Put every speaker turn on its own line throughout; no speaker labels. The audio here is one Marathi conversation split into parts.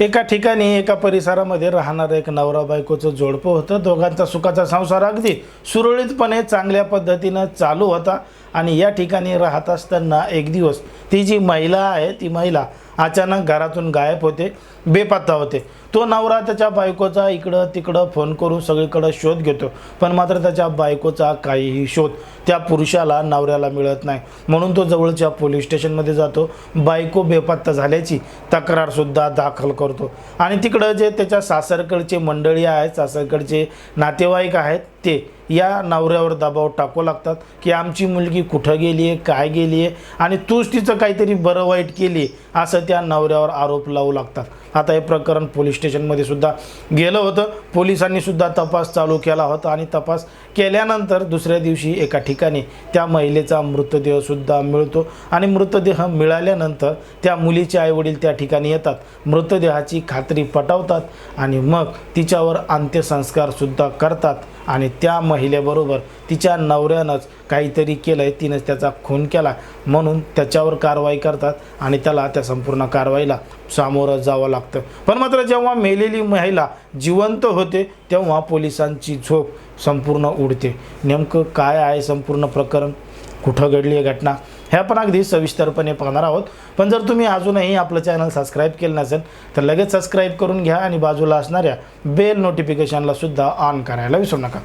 एका ठिकाणी एका परिसरामध्ये राहणारं एक नवरा बायकोचं जोडपं होतं. दोघांचा सुखाचा संसार अगदी सुरळीतपणे चांगल्या पद्धतीनं चालू होता. आणि या ठिकाणी राहत असताना एक दिवस ती जी महिला आहे ती महिला अचानक घरातून गायब होते बेपत्ता होते. तो नवरा त्याच्या बायकोचा इकडं तिकडं फोन करून सगळीकडं शोध घेतो. पण मात्र त्याच्या बायकोचा काहीही शोध त्या पुरुषाला नवऱ्याला मिळत नाही. म्हणून तो जवळच्या पोलीस स्टेशनमध्ये जातो. बायको बेपत्ता झाल्याची तक्रारसुद्धा दाखल करतो. आणि तिकडं जे त्याच्या सासरकडचे मंडळी आहेत सासरकडचे नातेवाईक आहेत ते या नवऱ्यावर दबाव टाकू लागतात की आमची मुलगी कुठं गेली आहे काय गेली आहे आणि तूच तिचं काहीतरी बरं वाईट केली असं त्या नवऱ्यावर आरोप लावू लागतात. आता हे प्रकरण पोलीस स्टेशनमध्ये सुद्धा गेलं होतं. पोलिसांनी सुद्धा तपास चालू केला होता आणि तपास केल्यानंतर दुसऱ्या दिवशी एका ठिकाणी त्या महिलेचा मृतदेहसुद्धा मिळतो आणि मृतदेह मिळाल्यानंतर त्या मुलीचे आईवडील त्या ठिकाणी येतात. मृतदेहाची खात्री पटवतात आणि मग तिच्यावर अंत्यसंस्कारसुद्धा करतात आणि त्या महिलेबरोबर तिच्या नवऱ्यानंच काहीतरी केलं आहे तिनंच त्याचा खून केला म्हणून त्याच्यावर कारवाई करतात आणि त्याला त्या संपूर्ण कारवाईला सामोरं जावं लागतं. पण मात्र जेव्हा मेलेली महिला जिवंत होते तेव्हा पोलिसांची झोप संपूर्ण उडते. नेमकं काय आहे संपूर्ण प्रकरण? कुठं घडली आहे घटना? ह्या पण अगदी सविस्तरपणे पाहणार आहोत. पण जर तुम्ही अजूनही आपलं चॅनल सबस्क्राईब केलं नसेल तर लगेच सबस्क्राईब करून घ्या आणि बाजूला असणाऱ्या बेल नोटिफिकेशनला सुद्धा ऑन करायला विसरू नका.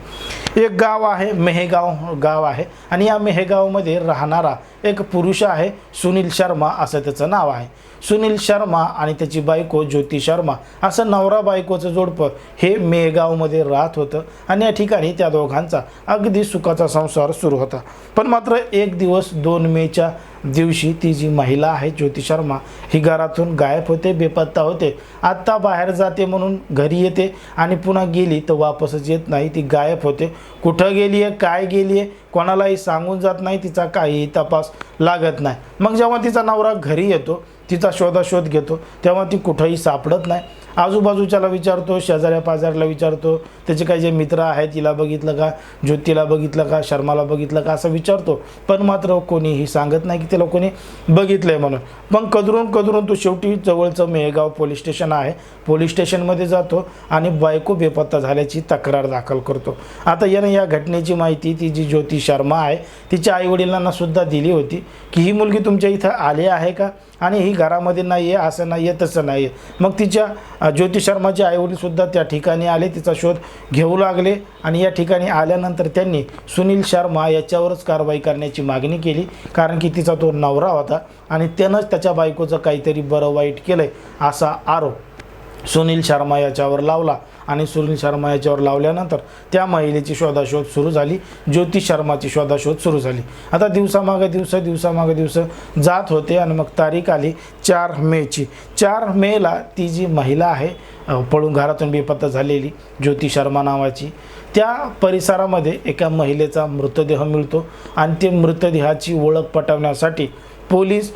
एक गाव आहे मेहेगाव गाव आहे. आणि या मेहेगावमध्ये राहणारा एक पुरुष आहे सुनील शर्मा असं त्याचं नाव आहे. सुनील शर्मा आणि त्याची बायको ज्योती शर्मा असं नवरा बायकोचं जोडपं हे मेगावमध्ये राहत होतं आणि या ठिकाणी त्या दोघांचा अगदी सुखाचा संसार सुरू होता. पण मात्र एक दिवस दोन मेच्या दिवशी ती जी महिला आहे ज्योती शर्मा ही घरातून गायब होते बेपत्ता होते. आत्ता बाहेर जाते म्हणून घरी येते आणि पुन्हा गेली तर वापसच येत नाही. ती गायब होते. कुठं गेली आहे काय गेली आहे कोणालाही सांगून जात नाही. तिचा काहीही तपास लागत नाही. मग जेव्हा तिचा नवरा घरी येतो तिचा शोधाशोध घेतो तेव्हा ती कुठंही सापडत नाही. आजूबाजूच्याला विचारतो शेजाऱ्या पाजाऱ्याला विचारतो त्याचे काही जे मित्र आहेत तिला बघितलं का? ज्योतीला बघितलं का? शर्माला बघितलं का? असं विचारतो. पण मात्र कोणीही सांगत नाही की त्याला कोणी बघितलं आहे म्हणून. मग कदरून कदरून तो शेवटी जवळचं मेळगाव पोलीस स्टेशन आहे. पोलीस स्टेशनमध्ये जातो आणि बायको बेपत्ता झाल्याची तक्रार दाखल करतो. आता यानं या घटनेची माहिती ती जी ज्योती शर्मा आहे तिच्या आईवडिलांना सुद्धा दिली होती की ही मुलगी तुमच्या इथं आली आहे का? आणि ही घरामध्ये नाही आहे असं नाही आहे तसं नाही आहे मग तिच्या ज्योती शर्माचे आईवडीलसुद्धा त्या ठिकाणी आले तिचा शोध घेऊ लागले आणि या ठिकाणी आल्यानंतर त्यांनी सुनील शर्मा याच्यावरच कारवाई करण्याची मागणी केली कारण की तिचा तो नवरा होता आणि त्यानंच त्याच्या बायकोचं काहीतरी बरं वाईट केलं आहे असा आरोप सुनील शर्मा याच्यावर लावला. आणि सुनील शर्मा याच्यावर लावल्यानंतर त्या महिलेची शोधाशोध सुरू झाली. ज्योती शर्माची शोधाशोध सुरू झाली. आता दिवसामागं दिवस दिवसामागं दिवस जात होते आणि मग तारीख आली चार मेची. चार मेला ती जी महिला आहे पळून घरातून बेपत्ता झालेली ज्योती शर्मा नावाची त्या परिसरामध्ये एका महिलेचा मृतदेह मिळतो आणि ते मृतदेहाची ओळख पटवण्यासाठी पोलीस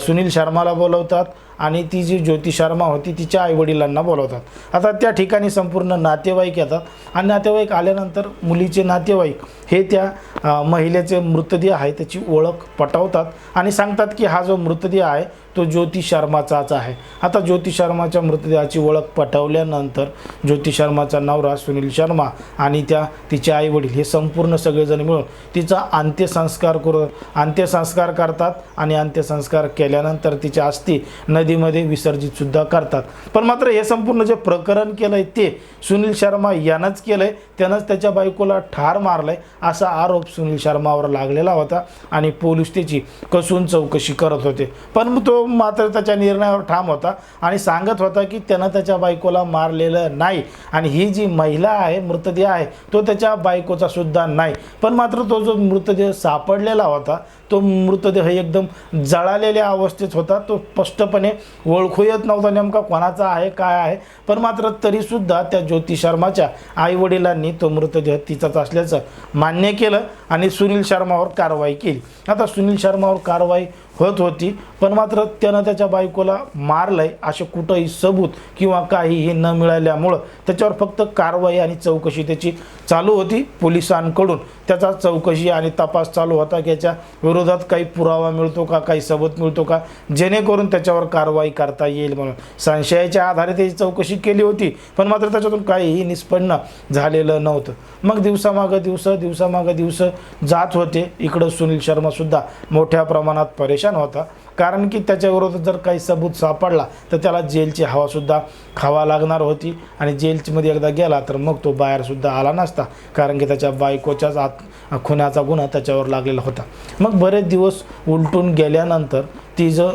सुनील शर्माला बोलवतात. आणि ती जी ज्योती शर्मा होती तिच्या आईवडिलांना बोलवतात. आता त्या ठिकाणी संपूर्ण नातेवाईक येतात. आणि नातेवाईक आल्यानंतर मुलीचे नातेवाईक हे त्या महिलेचे मृतदेह आहे त्याची ओळख पटवतात आणि सांगतात की हा जो मृतदेह आहे तो ज्योती शर्माचाच आहे. आता ज्योती शर्माच्या मृतदेहाची ओळख पटवल्यानंतर ज्योती शर्माचा नवरा सुनील शर्मा आणि त्या तिचे आईवडील हे संपूर्ण सगळेजण मिळून तिचा अंत्यसंस्कार करून अंत्यसंस्कार करतात आणि अंत्यसंस्कार केल्यानंतर तिच्या अस्थी नदीमध्ये विसर्जितसुद्धा करतात. पण मात्र हे संपूर्ण जे प्रकरण केलं आहे ते सुनील शर्मा यानंच केलं आहे त्यानंच त्याच्या बायकोला ठार मारलं आहे असा आरोप सुनील शर्मावर लागलेला होता आणि पोलीस त्याची कसून चौकशी करत होते. पण तो मात्र त्याच्या निर्णयावर ठाम होता आणि सांगत होता की त्यानं त्याच्या बायकोला मारलेलं नाही. आणि ही जी महिला आहे मृतदेह आहे तो त्याच्या बायकोचा सुद्धा नाही. पण मात्र तो जो मृतदेह सापडलेला होता तो मृतदेह एकदम जळालेल्या अवस्थेत होता. तो स्पष्टपणे ओळखू येत नव्हता नेमका कोणाचा आहे काय आहे. पण मात्र तरीसुद्धा त्या ज्योती शर्माच्या आईवडिलांनी तो मृतदेह तिचाच असल्याचं मान्य केलं आणि सुनील शर्मावर कारवाई केली. आता सुनील शर्मावर कारवाई होत होती पण मात्र त्यानं त्याच्या बायकोला मारलंय असे कुठंही सबूत किंवा काहीही न मिळाल्यामुळं त्याच्यावर फक्त कारवाई आणि चौकशी त्याची चालू होती. पोलिसांकडून त्याचा चौकशी आणि तपास चालू होता की याच्या विरोधात काही पुरावा मिळतो का? काही सबूत मिळतो का? जेणेकरून त्याच्यावर कारवाई करता येईल म्हणून. संशयाच्या आधारे त्याची चौकशी केली होती पण मात्र त्याच्यातून काहीही निष्पन्न झालेलं नव्हतं. मग दिवसामागं दिवस दिवसामागं दिवस जात होते. इकडं सुनील शर्मासुद्धा मोठ्या प्रमाणात परेशान होता. कारण की त्याच्याविरोधात जर काही सबूत सापडला तर त्याला जेलची हवासुद्धा खावा लागणार होती. आणि जेलमध्ये एकदा गेला तर मग तो बाहेरसुद्धा आला नसता. कारण की त्याच्या बायकोच्याच आत खुन्याचा गुन्हा त्याच्यावर लागलेला होता. मग बरेच दिवस उलटून गेल्यानंतर ती जो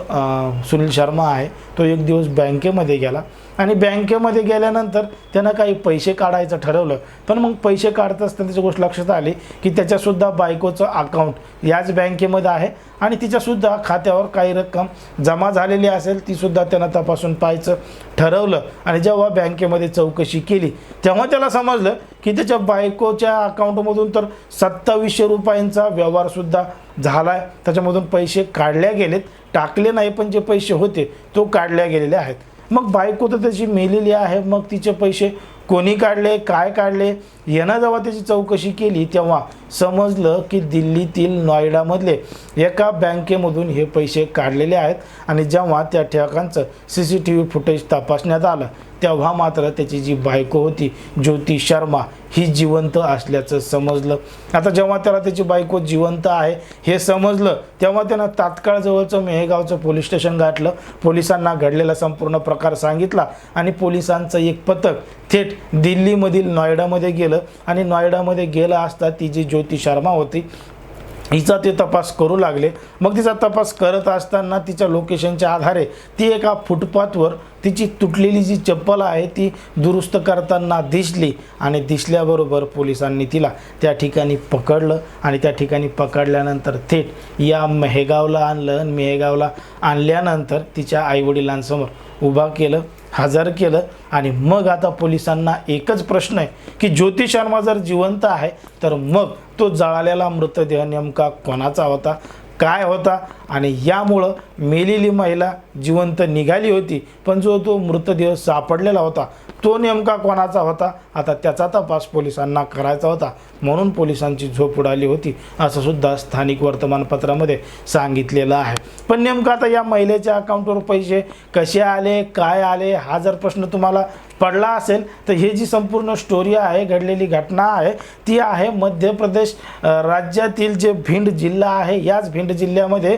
सुनील शर्मा आहे तो एक दिवस बँकेमध्ये गेला. आणि बँकेमध्ये गेल्यानंतर त्यानं काही पैसे काढायचं ठरवलं. पण मग पैसे काढत असताना त्याची गोष्ट लक्षात आली की त्याच्यासुद्धा बायकोचं अकाउंट याच बँकेमध्ये आहे आणि तिच्यासुद्धा खात्यावर काही रक्कम जमा झालेली असेल तीसुद्धा त्यानं तपासून पाहायचं ठरवलं. आणि जेव्हा बँकेमध्ये चौकशी केली तेव्हा त्याला समजलं की त्याच्या बायकोच्या अकाउंटमधून तर सत्तावीसशे रुपयांचा व्यवहारसुद्धा झाला आहे त्याच्यामधून पैसे काढल्या गेलेत टाकले नाही पण जे पैसे होते तो काढल्या गेलेले आहेत. मग बायको तर त्याची मेलेली आहे मग तिचे पैसे कोणी काढले काय काढले? यानं जेव्हा त्याची चौकशी केली तेव्हा समजलं की दिल्लीतील नॉयडामधले एका बँकेमधून हे पैसे काढलेले आहेत आणि जेव्हा त्या ठिकाणचं C C T V footage तपासण्यात आलं तेव्हा मात्र त्याची जी बायको होती ज्योती शर्मा ही जिवंत असल्याचं समजलं. आता जेव्हा त्याला त्याची बायको जिवंत आहे हे समजलं तेव्हा त्यानं तात्काळ जवळचं मेहेगावचं पोलीस स्टेशन गाठलं. पोलिसांना घडलेला संपूर्ण प्रकार सांगितला आणि पोलिसांचं एक पथक थेट दिल्लीमधील नॉयडामध्ये गेलं. आणि नॉयडामध्ये गेलं असता ती जी ज्योती ज्योती शर्मा होती. हिचा ते तपास करू लागले. मग तिचा तपास करत असताना तिच्या लोकेशनच्या आधारे ती एका फुटपाथवर तिची तुटलेली जी चप्पल आहे ती दुरुस्त करताना दिसली आणि दिसल्याबरोबर पोलिसांनी तिला त्या ठिकाणी पकडलं आणि त्या ठिकाणी पकडल्यानंतर थेट या मेहगावला आणलं आणि आणल्यानंतर तिच्या आईवडिलांसमोर उभा केलं. हजर केलं आणि मग आता पोलिसांना एकच प्रश्न आहे की ज्योती शर्मा जर जिवंत आहे तर मग तो जळालेला मृतदेह नेमका कोणाचा होता काय होता? आणि यामुळं मेलेली महिला जिवंत निघाली होती पण जो तो मृतदेह सापडलेला होता तो नेमका कोणाचा होता? आता त्याचा तपास पोलिसांना करायचा होता. म्हणून पोलिसांची झोप उडाली होती असं सुद्धा स्थानिक वर्तमानपत्रामध्ये सांगितलेलं आहे. पण नेमकं आता या महिलेच्या अकाउंटवर पैसे कसे आले काय आले हा जर प्रश्न तुम्हाला पडला असेल तर हे जी संपूर्ण स्टोरी आहे घडलेली घटना आहे ती आहे मध्य प्रदेश राज्यातील जे भिंड जिल्हा आहे याच भिंड जिल्ह्यामध्ये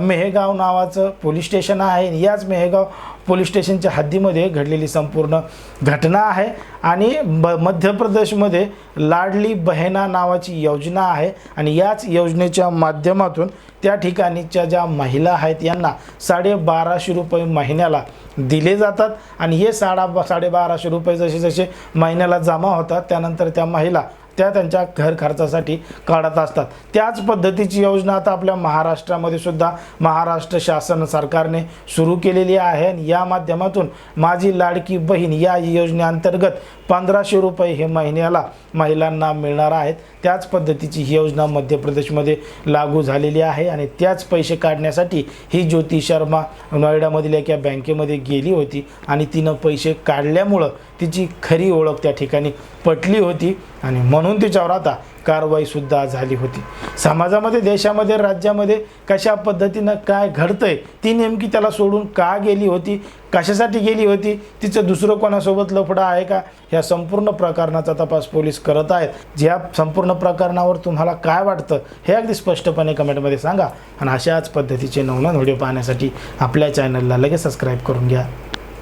मेहेगाव नावाचं पोलीस स्टेशन आहे. याच मेहेगाव पोलीस स्टेशनच्या हद्दीमध्ये घडलेली संपूर्ण घटना आहे आणि ब मध्य प्रदेशमध्ये लाडली बहेना नावाची योजना आहे आणि याच योजनेच्या माध्यमातून त्या ठिकाणीच्या ज्या महिला आहेत यांना साडेबाराशे रुपये महिन्याला दिले जातात आणि हे साडा साडेबाराशे रुपये जसे जसे महिन्याला जमा होतात त्यानंतर त्या महिला त्या त्यांच्या घर खर्चासाठी काढत असतात. त्याच पद्धतीची योजना आता आपल्या महाराष्ट्रामध्ये सुद्धा महाराष्ट्र शासन सरकारने सुरू केलेली आहे. आणि या माध्यमातून माझी लाडकी बहीण या योजनेअंतर्गत पंधराशे रुपये हे महिन्याला महिलांना मिळणार आहेत. त्याच पद्धतीची ही योजना मध्य प्रदेशमध्ये लागू झालेली आहे. आणि त्याच पैसे काढण्यासाठी ही ज्योती शर्मा नोएडामधील एका बँकेमध्ये गेली होती. आणि तिनं पैसे काढल्यामुळं तिची खरी ओळख त्या ठिकाणी पटली होती आणि म्हणून तिच्यावर आता कारवाईसुद्धा झाली होती. समाजामध्ये देशामध्ये राज्यामध्ये कशा पद्धतीनं काय घडतंय ती नेमकी त्याला सोडून का गेली होती कशासाठी गेली होती तिचं दुसरं कोणासोबत लफडं आहे का ह्या संपूर्ण प्रकरणाचा तपास पोलीस करत आहेत. ज्या संपूर्ण प्रकरणावर तुम्हाला काय वाटतं हे अगदी स्पष्टपणे कमेंटमध्ये सांगा. आणि अशाच पद्धतीचे नवनवन व्हिडिओ पाहण्यासाठी आपल्या चॅनलला लगेच सबस्क्राईब करून घ्या.